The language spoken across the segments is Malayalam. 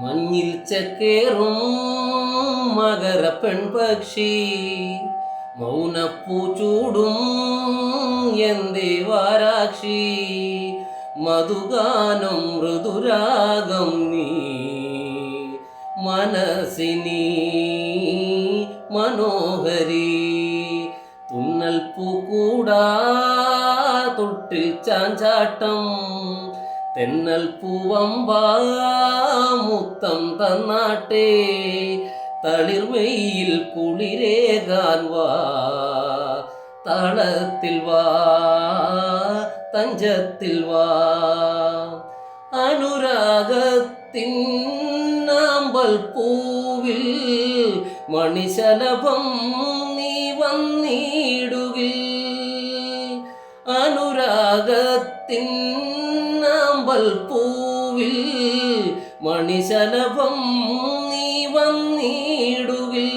മഞ്ഞിൽ ചക്കേറും മകര പെൺപക്ഷി. മൗനപ്പൂ ചൂടും എന്തേ വാരാക്ഷി. മധുഗാനം മൃദുരാഗം നീ. മനസ്സിനി മനോഹരി. തുന്നൽ പൂക്കൂടാ തൊട്ടിൽ ചാഞ്ചാട്ടം. തെന്നൽ പൂവമ്പാ മുത്തം തന്നാട്ടെ തളിർമയിൽ കുളിരേകാൻ വാ താളത്തിൽ വാ തഞ്ചത്തിൽ വാ. അനുരാഗത്തിൻ നാമ്പൽ പൂവിൽ മണിശലഭം നീ വന്നിടുകിൽ അനുരാഗത്തിൻ നാമ്പൽ പൂവിൽ മണിശലഭം നീ വന്നിടുവിൽ.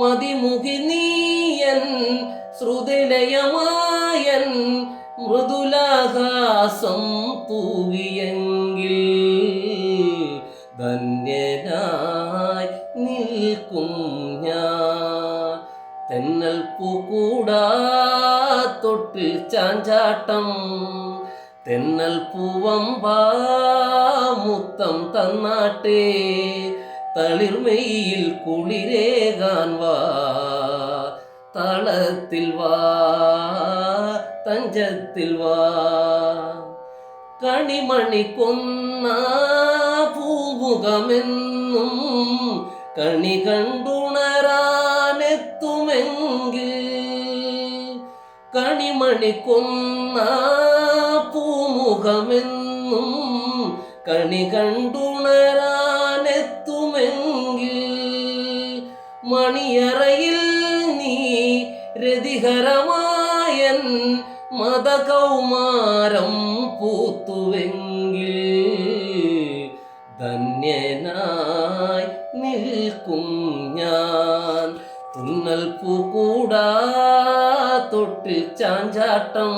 മതിമുഖി നീയൻ ശ്രുതിലയമായൻ മൃദുലാഹാസം പൂവിയെങ്കിൽ ധന്യനായി നിൽക്കും ഞാൻ. തെന്നൽ പൂക്കൂടാ തൊട്ടിൽ ചാഞ്ചാട്ടം തെന്നൽ പൂവമ്പാ മുത്തം തന്നാട്ടെ തളിർമയിൽ കുളിരേകാൻ വാ താളത്തിൽ വാ തഞ്ചത്തിൽ വാ കണിമണി കൊന്ന പൂമുഖമെന്നും കണി കണ്ടുണരാനെത്തുമെങ്കിൽ കണിമണി കൊന്ന പൂമുഖമെന്നും കണി കണ്ടുണരാനെത്തുമെങ്കിൽ മണിയറയിൽ നീ രതിഹരമായൻ മതകൗമാരം പൂത്തുവെങ്കിൽ ധന്യനായി നിൽക്കും തുന്നൽ പൂക്കൂടാ തൊട്ടിൽ ചാഞ്ചാട്ടം.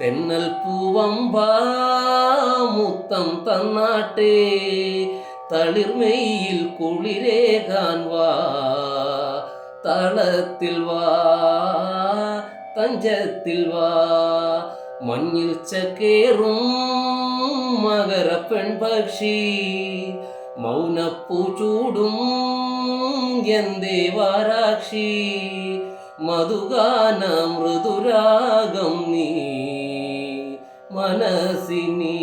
തെന്നൽ പൂവമ്പാ മുത്തം തന്നാട്ടേ. തളിർമയിൽ കുളിരേകാൻ വാ തളത്തിൽ വാ തഞ്ചത്തിൽ വാ. മഞ്ഞിൽ ചക്കേറും മകര പെൺപക്ഷി മൗനപ്പൂ ചൂടും എന്തേ വാരാക്ഷി മധുഗാന മൃദുരാഗം നീ മനസ്സിനീ